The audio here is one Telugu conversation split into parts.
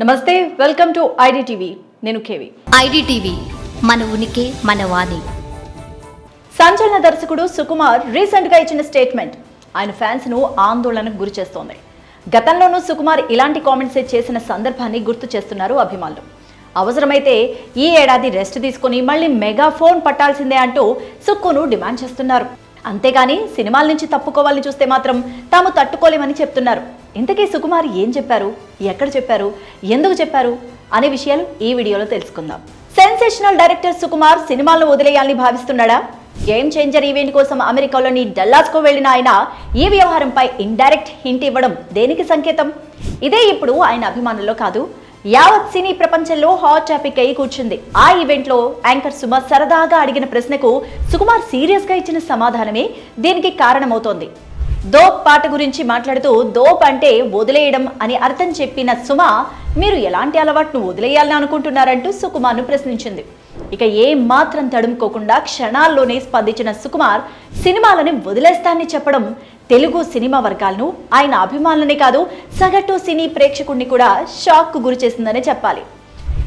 నమస్తే వెల్కమ్ టు ఐడిటీవీ. నేను కేవి. ఐడిటీవీ మన ఉనికి మన వాణి. సంచలన దర్శకుడు సుకుమార్ రీసెంట్గా ఇచ్చిన స్టేట్మెంట్. ఆయన ఫ్యాన్స్ను ఆందోళనకు గురి చేస్తోంది. గతంలోనూ సుకుమార్ ఇలాంటి కామెంట్స్ చేసిన సందర్భాన్ని గుర్తు చేస్తున్నారు అభిమానులు. అవసరమైతే ఈ ఏడాది రెస్ట్ తీసుకుని మళ్ళీ మెగా ఫోన్ పట్టాల్సిందే అంటూ సుక్కును డిమాండ్ చేస్తున్నారు. అంతేగాని సినిమాల నుంచి తప్పుకోవాలని చూస్తే మాత్రం తాము తట్టుకోలేమని చెప్తున్నారు. ఇంతకీ సుకుమార్ ఏం చెప్పారు? ఎక్కడ చెప్పారు? ఎందుకు చెప్పారు? అనే విషయాలు ఈ వీడియోలో తెలుసుకుందాం. సెన్సేషనల్ డైరెక్టర్ సుకుమార్ సినిమాలను వదిలేయాలని భావిస్తున్నాడా? గేమ్ చేంజర్ ఈవెంట్ కోసం అమెరికాలోని డల్లాస్కు వెళ్ళిన ఆయన ఈ వ్యవహారంపై ఇండైరెక్ట్ హింట్ ఇవ్వడం దేనికి సంకేతం? ఇదే ఇప్పుడు ఆయన అభిమానుల్లో కాదు యావత్ సినీ ప్రపంచంలో హాట్ టాపిక్ అయి కూర్చుంది. ఆ ఈవెంట్లో యాంకర్ సుమ సరదాగా అడిగిన ప్రశ్నకు సుకుమార్ సీరియస్గా ఇచ్చిన సమాధానమే దీనికి కారణమవుతోంది. దోప్ పాట గురించి మాట్లాడుతూ దోప్ అంటే వదిలేయడం అని అర్థం చెప్పిన సుమ మీరు ఎలాంటి అలవాటును వదిలేయాలని అనుకుంటున్నారంటూ సుకుమార్ను ప్రశ్నించింది. ఇక ఏం మాత్రం తడుముకోకుండా క్షణాల్లోనే స్పందించిన సుకుమార్ సినిమాలని వదిలేస్తానని చెప్పడం తెలుగు సినిమా వర్గాలను ఆయన అభిమానులనే కాదు సగటు సినీ ప్రేక్షకుడిని కూడా షాక్కు గురి చేసిందనే చెప్పాలి.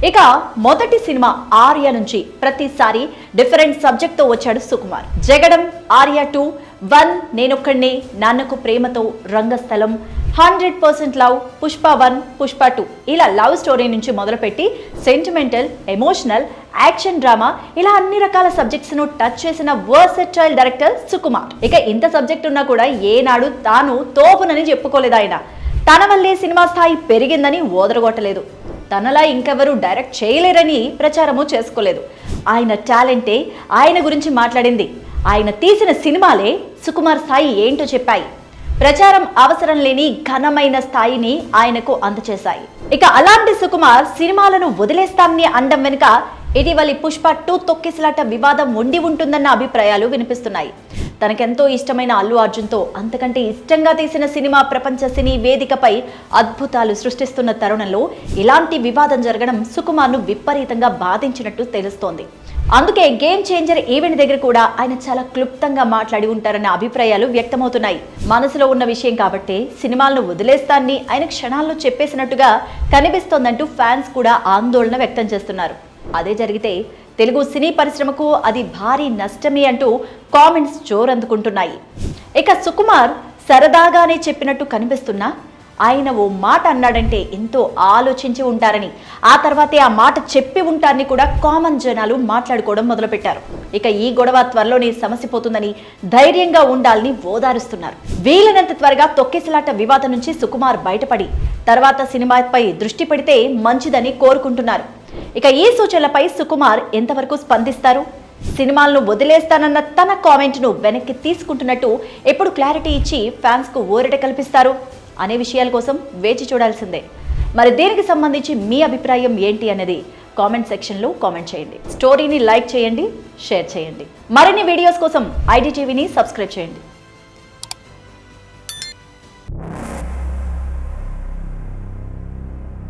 ఇక మొదటి సినిమా ఆర్య నుంచి ప్రతిసారి డిఫరెంట్ సబ్జెక్ట్తో వచ్చాడు Sukumar. Jagadam Arya two one Nenokkadine Nannaku Prematho Rangasthalam. Hundred percent love Pushpa one Pushpa two. ఇలా లవ్ స్టోరీ నుంచి మొదలుపెట్టి సెంటిమెంటల్ ఎమోషనల్ యాక్షన్ డ్రామా ఇలా అన్ని రకాల సబ్జెక్ట్స్ను టచ్ చేసిన వర్సెటైల్ డైరెక్టర్ సుకుమార్. ఇక ఇంత సబ్జెక్ట్ ఉన్నా కూడా ఏనాడు తాను తోపునని చెప్పుకోలేదు ఆయన. తన వల్లే సినిమా స్థాయి పెరిగిందని ఓదరగొట్టలేదు. తనలా ఇంకెవరూ డైరెక్ట్ చేయలేరని ప్రచారము చేసుకోలేదు. ఆయన టాలెంటే ఆయన గురించి మాట్లాడింది. ఆయన తీసిన సినిమాలే సుకుమార్ స్థాయి ఏంటో చెప్పాయి. ప్రచారం అవసరం లేని ఘనమైన స్థాయిని ఆయనకు అందచేశాయి. ఇక అలాంటి సుకుమార్ సినిమాలను వదిలేస్తామని అండం వెనుక ఇటీవలి పుష్ప టూ తొక్కిసలాట వివాదం ఉండి ఉంటుందన్న అభిప్రాయాలు వినిపిస్తున్నాయి. తనకెంతో ఇష్టమైన అల్లు అర్జున్తో అంతకంటే ఇష్టంగా తీసిన సినిమా ప్రపంచ సినీ వేదికపై అద్భుతాలు సృష్టిస్తున్న తరుణంలో ఇలాంటి వివాదం జరగడం సుకుమార్ను విపరీతంగా బాధించినట్టు తెలుస్తోంది. అందుకే గేమ్ చేంజర్ ఈవెంట్ దగ్గర కూడా ఆయన చాలా క్లుప్తంగా మాట్లాడి ఉంటారన్న అభిప్రాయాలు వ్యక్తమవుతున్నాయి. మనసులో ఉన్న విషయం కాబట్టి సినిమాలను వదిలేస్తాన్ని ఆయన క్షణాల్లో చెప్పేసినట్టుగా కనిపిస్తోందంటూ ఫ్యాన్స్ కూడా ఆందోళన వ్యక్తం చేస్తున్నారు. అదే జరిగితే తెలుగు సినీ పరిశ్రమకు అది భారీ నష్టమే అంటూ కామెంట్స్ జోరందుకుంటున్నాయి ఇక సుకుమార్ సరదాగానే చెప్పినట్టు కనిపిస్తున్నా ఆయన ఓ మాట అన్నాడంటే ఎంతో ఆలోచించి ఉంటారని ఆ తర్వాతే ఆ మాట చెప్పి ఉంటారని కూడా కామన్ జనాలు మాట్లాడుకోవడం మొదలుపెట్టారు. ఇక ఈ గొడవ త్వరలోనే సమసిపోతుందని ధైర్యంగా ఉండాలని ఓదారుస్తున్నారు. వీలైనంత త్వరగా తొక్కిసలాట వివాదం నుంచి సుకుమార్ బయటపడి తర్వాత సినిమాపై దృష్టి పెడితే మంచిదని కోరుకుంటున్నారు. ఇక ఈ సూచనలపై సుకుమార్ ఎంతవరకు స్పందిస్తారు? సినిమాలను వదిలేస్తానన్న తన కామెంట్ను వెనక్కి తీసుకుంటున్నట్టు ఎప్పుడు క్లారిటీ ఇచ్చి ఫ్యాన్స్కు ఊరట కల్పిస్తారు? అనే విషయాల కోసం వేచి చూడాల్సిందే. మరి దీనికి సంబంధించి మీ అభిప్రాయం ఏంటి అనేది కామెంట్ సెక్షన్లో కామెంట్ చేయండి. స్టోరీని లైక్ చేయండి షేర్ చేయండి. మరిన్ని వీడియోస్ కోసం ఐడి టీవీని సబ్స్క్రైబ్ చేయండి.